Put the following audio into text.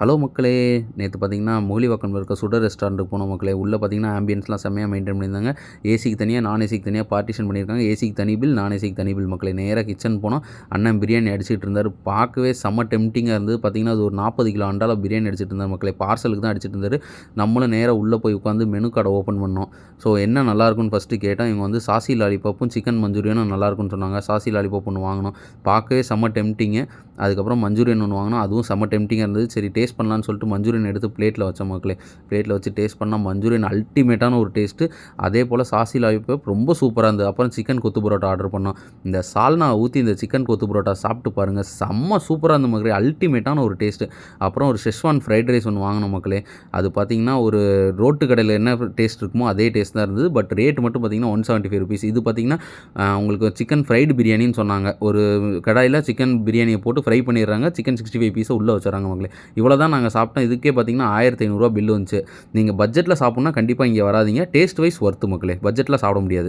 Hello மக்களே நேற்று பார்த்தீங்கன்னா மூலிவாக்கம் இருக்க சுடர் ரெஸ்டாரண்ட்டுக்கு போனோம் மக்களே. உள்ளே பார்த்தீங்கன்னா ஆம்பியன்ஸ்லாம் செம்மையாக மெயின்டைன் பண்ணியிருந்தாங்க. ஏசிக்கு தனியாக நான் ஏசிக்கு தனியாக பார்ட்டிஷன் பண்ணியிருக்காங்க. ஏசிக்கு தனி பில் நான் ஏசிக்கு தனி பில் மக்களே. நேராக கிச்சன் போனோம். அண்ணன் பிரியாணி அடிச்சிட்டு இருந்தார். பார்க்கவே செம்ம டெம்டிங்காக இருந்தது. பார்த்தீங்கன்னா அது ஒரு நாற்பது கிலோ அண்டால பிரியாணி அடிச்சுட்டு இருந்தார் மக்களே. பார்சலுக்கு தான் அடிச்சிட்டு இருந்தார். நம்மளும் நேராக உள்ளே போய் உட்காந்து மெனு கார்டை ஓப்பன் பண்ணோம். ஸோ என்ன நல்லாயிருக்குன்னு ஃபஸ்ட்டு கேட்டால் இவங்க வந்து சாசி லாலிபாப்பும் சிக்கன் மஞ்சூரியனும் நல்லாயிருக்குன்னு சொன்னாங்க. சாசி லாலிபாப் ஒன்று வாங்கினோம். பார்க்கவே செம்ம டெம்டிங்கு அதுக்கப்புறம் மஞ்சூரியன் ஒன்று வாங்கினோம். அதுவும் செம்ம டெம்டிங்காக இருந்தது. சரி டேஸ்ட் டேஸ்ட் பண்ணலான்னு சொல்லிட்டு மஞ்சூரியன் எடுத்து பிளேட்டில் வச்ச மக்களே. பிளேட்டில் வச்சு டேஸ்ட் பண்ணால் மஞ்சூரியன் அல்டிமேட்டான ஒரு டேஸ்ட்டு அதே போல் சாசி லாலிபாப் ரொம்ப சூப்பராக இருந்தது. அப்புறம் சிக்கன் கொத்து பரோட்டா ஆர்டர் பண்ணோம். இந்த சால்னா ஊற்றி இந்த சிக்கன் கொத்து பரோட்டா சாப்பிட்டு பாருங்கள் செம்ம சூப்பராக இருந்த மக்களே. அல்டிமேட்டான ஒரு டேஸ்ட்டு அப்புறம் ஒரு ஷெஷ்வான் ஃப்ரைட் ரைஸ் ஒன்று வாங்கின மக்களே. அது பார்த்தீங்கன்னா ஒரு ரோட்டு கடையில் என்ன டேஸ்ட் இருக்குமோ அதே டேஸ்ட் தான் இருந்தது. பட் ரேட் மட்டும் பார்த்தீங்கன்னா ஒன் செவன்ட்டி ஃபைவ் ருபீஸ் இது பார்த்தீங்கன்னா உங்களுக்கு சிக்கன் ஃப்ரைடு பிரியாணின்னு சொன்னாங்க. ஒரு கடாயில் சிக்கன் பிரியாணியை போட்டு ஃப்ரை பண்ணிடுறாங்க. சிக்கன் சிக்ஸ்டி ஃபைவ் பீஸை உள்ளே வச்சுறாங்க மக்களே. இவ்வளோ தான் நாங்கள் சாப்பிட்டோம். இதுக்கே பார்த்தீங்கன்னா ஆயிரத்தி ஐநூறுரூவா பில்லு வந்துச்சு. நீங்கள் பட்ஜெட்டில் சாப்பிட்ணுன்னா கண்டிப்பாக இங்கே வராதீங்க. டேஸ்ட் வைஸ் ஒர்த்து மக்களே. பட்ஜெட்டில் சாப்பிட முடியாது.